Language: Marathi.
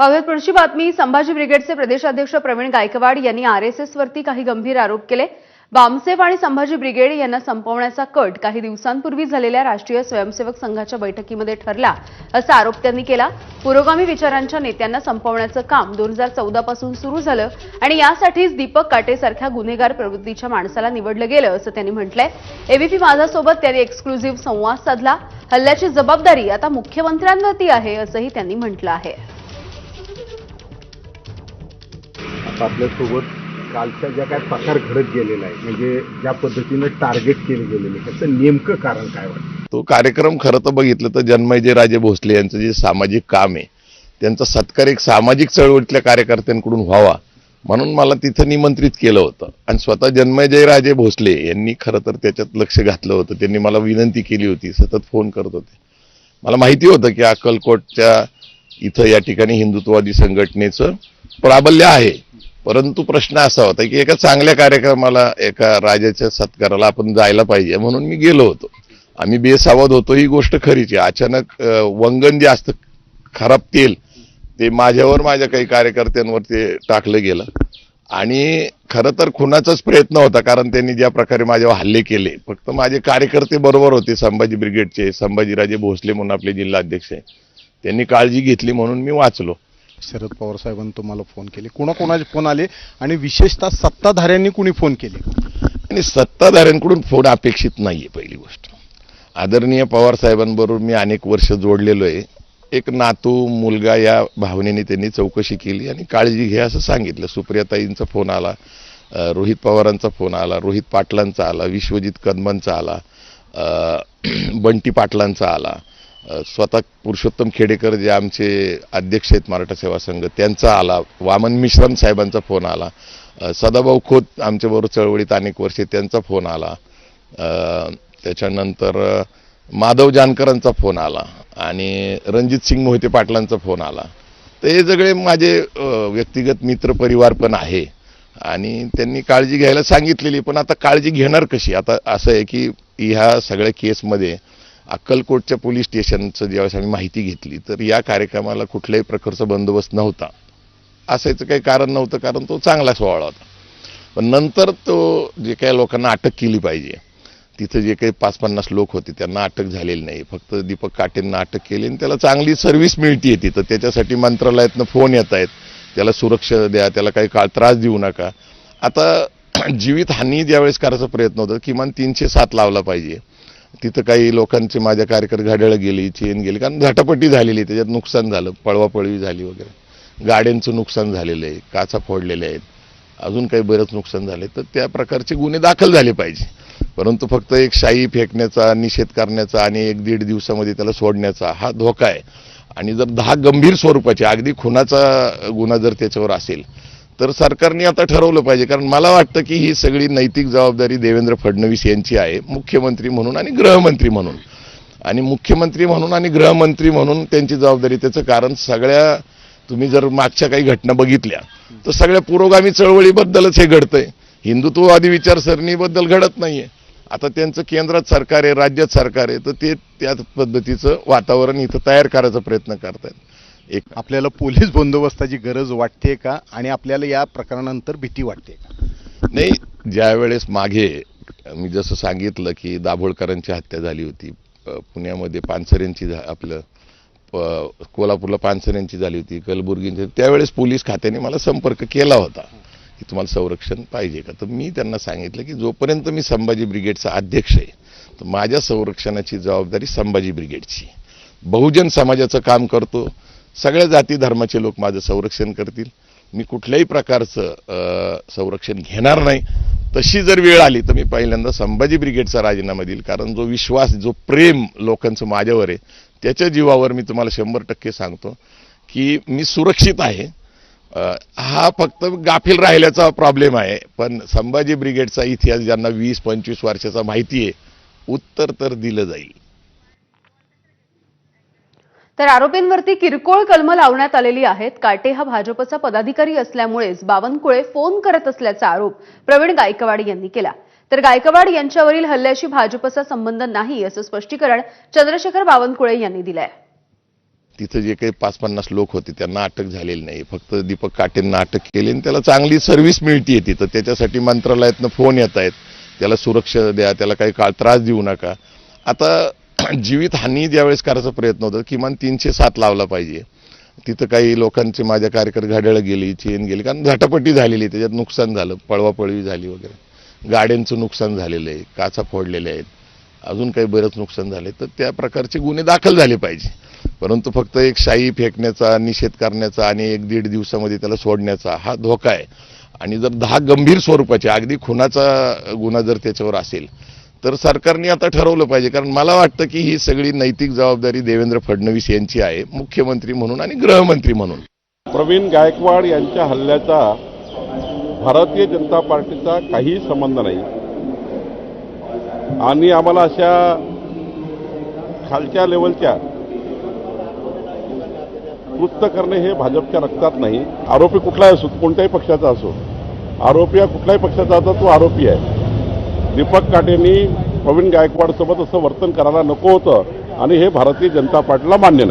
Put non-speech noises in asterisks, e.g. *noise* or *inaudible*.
पाहूयात पुढची बातमी. संभाजी ब्रिगेडचे प्रदेशाध्यक्ष प्रवीण गायकवाड यांनी आरएसएस वरती काही गंभीर आरोप केले. बामसेफ आणि संभाजी ब्रिगेड यांना संपवण्याचा कट काही दिवसांपूर्वी झालेल्या राष्ट्रीय स्वयंसेवक संघाच्या बैठकीमध्ये ठरला असा आरोप त्यांनी केला. पुरोगामी विचारांच्या नेत्यांना संपवण्याचं काम दोन हजार चौदा पासून सुरू झालं आणि यासाठीच दीपक काटेसारख्या गुन्हेगार प्रवृत्तीच्या माणसाला निवडलं गेलं असं त्यांनी म्हटलंय. एबीपी माझासोबत त्यांनी एक्सक्लुझिव्ह संवाद साधला. हल्ल्याची जबाबदारी आता मुख्यमंत्र्यांवरती आहे असंही त्यांनी म्हटलं आहे. आपल्यासोबत. कालच्या ज्या काय प्रकार घडत गेलेला आहे म्हणजे ज्या पद्धतीनं टार्गेट केले गेलेले त्याचं नेमकं कारण काय वाटतं? तो कार्यक्रम खरं तर बघितलं तर जन्मयजे राजे भोसले यांचं जे सामाजिक काम आहे त्यांचा सत्कार एक सामाजिक चळवळीतल्या कार्यकर्त्यांकडून व्हावा म्हणून मला तिथं निमंत्रित केलं होतं. आणि स्वतः जन्मयजय राजे भोसले यांनी खरं तर त्याच्यात लक्ष घातलं होतं. त्यांनी मला विनंती केली होती सतत फोन करत होते. मला माहिती होतं की अक्कलकोटच्या इथं या ठिकाणी हिंदुत्ववादी संघटनेचं प्राबल्य आहे. परंतु प्रश्न असा होता की एका चांगल्या कार्यक्रमाला एका राजाच्या सत्काराला आपण जायला पाहिजे म्हणून मी गेलो होतो. आम्ही बेसावध होतो ही गोष्ट खरीची आहे. अचानक वंगण जे असतं खराब तेल ते माझ्यावर माझ्या काही कार्यकर्त्यांवर ते टाकलं गेलं. आणि खरं तर खुनाचाच प्रयत्न होता कारण त्यांनी ज्या प्रकारे माझ्यावर हल्ले केले. फक्त माझे कार्यकर्ते बरोबर होते संभाजी ब्रिगेडचे संभाजीराजे भोसले म्हणून आपले जिल्हाध्यक्ष आहे. त्यांनी काळजी घेतली म्हणून मी वाचलो. शरद पवार साहेबांनी तुम्हाला फोन केले. कोणाकोणाचे फोन आले? आणि विशेषतः सत्ताधाऱ्यांनी कुणी फोन केले? आणि सत्ताधाऱ्यांकडून फोन अपेक्षित नाही आहे पहिली गोष्ट. आदरणीय पवार साहेबांबरोबर मी अनेक वर्ष जोडलेलो आहे. एक नातू मुलगा या भावनेने त्यांनी चौकशी केली आणि काळजी घ्या असं सांगितलं. सुप्रियाताईंचा फोन आला रोहित पवारांचा फोन आला रोहित पाटलांचा आला विश्वजित कदमांचा आला *clears throat* बंटी पाटलांचा आला. स्वतः पुरुषोत्तम खेडेकर जे आमचे अध्यक्ष आहेत मराठा सेवा संघ त्यांचा आला. वामन मिश्रम साहेबांचा फोन आला. सदाभाऊ खोत आमच्याबरोबर चळवळीत अनेक वर्षे त्यांचा फोन आला. त्याच्यानंतर माधव जानकरांचा फोन आला आणि रणजित सिंग मोहिते पाटलांचा फोन आला. तर हे सगळे माझे व्यक्तिगत मित्र परिवार पण आहे. आणि त्यांनी काळजी घ्यायला सांगितलेली पण आता काळजी घेणार कशी? आता असं आहे की ह्या सगळ्या केसमध्ये अक्कलकोटच्या पोलीस स्टेशनचं ज्यावेळेस आम्ही माहिती घेतली तर या कार्यक्रमाला कुठल्याही प्रकारचा बंदोबस्त नव्हता. असायचं काही कारण नव्हतं कारण तो चांगला सोहळा होता. पण नंतर तो जे काही लोकांना अटक केली पाहिजे तिथं जे काही पाच पन्नास लोक होते त्यांना अटक झालेली नाही. फक्त दीपक काटेंना अटक केली आणि त्याला चांगली सर्व्हिस मिळते तिथं. त्याच्यासाठी मंत्रालयातनं फोन येत आहेत. त्याला सुरक्षा द्या त्याला काही काळ त्रास देऊ नका. आता *clears throat* जीवितहानी ज्यावेळेस करायचा प्रयत्न होता किमान तीनशे सात लावला पाहिजे. तिथं काही लोकांचे माझ्या कार्यकर घड्याळ गेली चेन गेली कारण झटापटी झालेली त्याच्यात नुकसान झालं पळवापळवी झाली वगैरे. गाड्यांचं नुकसान झालेलं आहे काचा फोडलेल्या आहेत. अजून काही बरंच नुकसान झाले तर त्या प्रकारचे गुन्हे दाखल झाले पाहिजे. परंतु फक्त एक शाई फेकण्याचा निषेध करण्याचा आणि एक दीड दिवसामध्ये त्याला सोडण्याचा हा धोका आहे. आणि जर दहा गंभीर स्वरूपाचे अगदी खुनाचा गुन्हा जर त्याच्यावर असेल तर सरकारने आता ठरवलं पाहिजे. कारण मला वाटतं की ही सगळी नैतिक जबाबदारी देवेंद्र फडणवीस यांची आहे. मुख्यमंत्री म्हणून आणि गृहमंत्री म्हणून. आणि मुख्यमंत्री म्हणून आणि गृहमंत्री म्हणून त्यांची जबाबदारी त्याचं कारण सगळ्या तुम्ही जर मागच्या काही घटना बघितल्या तर सगळ्या पुरोगामी चळवळीबद्दलच हे घडतंय. हिंदुत्ववादी विचारसरणीबद्दल घडत नाहीये. आता त्यांचं केंद्रात सरकार आहे राज्यात सरकार आहे तर ते त्या पद्धतीचं वातावरण इथं तयार करायचा प्रयत्न करतायत. एक आपल्याला पोलीस बंदोबस्ताची गरज वाटते का? आणि आपल्याला या प्रकरणानंतर भीती वाटते का? नाही ज्या वेळेस मागे मी जसं सांगितलं की दाभोळकरांची हत्या झाली होती पुण्यामध्ये पानसरेंची झा- आपलं कोल्हापूरला पानसरेंची झाली होती कलबुर्गींची त्यावेळेस पोलीस खात्याने मला संपर्क केला होता की तुम्हाला संरक्षण पाहिजे का? तर मी त्यांना सांगितलं की जोपर्यंत मी संभाजी ब्रिगेडचा अध्यक्ष आहे तर माझ्या संरक्षणाची जबाबदारी संभाजी ब्रिगेडची. बहुजन समाजाचं काम करतो सगळ्या जाती धर्माचे लोक माझं संरक्षण करतील. मी कुठल्याही प्रकारचं संरक्षण घेणार नाही. तशी जर वेळ आली तर मी पहिल्यांदा संभाजी ब्रिगेडचा राजीनामा देईल. कारण जो विश्वास जो प्रेम लोकांचं माझ्यावर आहे त्याच्या जीवावर मी तुम्हाला शंभर टक्के सांगतो की मी सुरक्षित आहे. हा फक्त गाफील राहिल्याचा प्रॉब्लेम आहे. पण संभाजी ब्रिगेडचा इतिहास ज्यांना वीस पंचवीस वर्षाचा माहिती आहे उत्तर तर दिलं जाईल. तर आरोपींवरती किरकोळ कलम लावण्यात आलेली आहेत. काटे हा भाजपचा पदाधिकारी असल्यामुळेच बावनकुळे फोन करत असल्याचा आरोप प्रवीण गायकवाड यांनी केला. तर गायकवाड यांच्यावरील हल्ल्याशी भाजपचा संबंध नाही असं स्पष्टीकरण चंद्रशेखर बावनकुळे यांनी दिलंय. तिथं जे काही पाच पन्नास लोक होते त्यांना अटक झालेली नाही. फक्त दीपक काटेंना अटक केली आणि त्याला चांगली सर्व्हिस मिळतीये तिथं. त्याच्यासाठी मंत्रालयातनं फोन येत आहेत. त्याला सुरक्षा द्या त्याला काही काळ त्रास देऊ नका. आता *coughs* जीवित हानी ज्यावेळेस करायचा प्रयत्न होता किमान तीनशे सात लावला पाहिजे. तिथं काही लोकांचे माझ्या कार्यकर घड्याळं गेली चेन गेली कारण झटापटी झालेली त्याच्यात नुकसान झालं पळवापळवी झाली वगैरे. गाड्यांचं नुकसान झालेलं आहे काचा फोडलेल्या आहेत. अजून काही बरंच नुकसान झाले तर त्या प्रकारचे गुन्हे दाखल झाले पाहिजे. परंतु फक्त एक शाई फेकण्याचा निषेध करण्याचा आणि एक दीड दिवसामध्ये त्याला सोडण्याचा हा धोका आहे. आणि जर दहा गंभीर स्वरूपाचे अगदी खुनाचा गुन्हा जर त्याच्यावर असेल तर सरकारने आता ठरवलं पाहिजे. कारण मला वाटतं की ही सगळी नैतिक जबाबदारी देवेंद्र फडणवीस यांची आहे मुख्यमंत्री म्हणून आणि गृहमंत्री म्हणून. प्रवीण गायकवाड यांच्या हल्ल्याचा भारतीय जनता पार्टीचा काही संबंध नाही. आणि आम्हाला अशा खालच्या लेवलच्या कृत्य करणे हे भाजपच्या रक्तात नाही. आरोपी कुठलाही असो कोणत्याही पक्षाचा असो. आरोपी हा कुठल्याही पक्षाचा असो तो आरोपी आहे. दीपक काटेंनी प्रवीण गायकवाडसोबत असं वर्तन करायला नको होतं आणि हे भारतीय जनता पार्टीला मान्य नाही.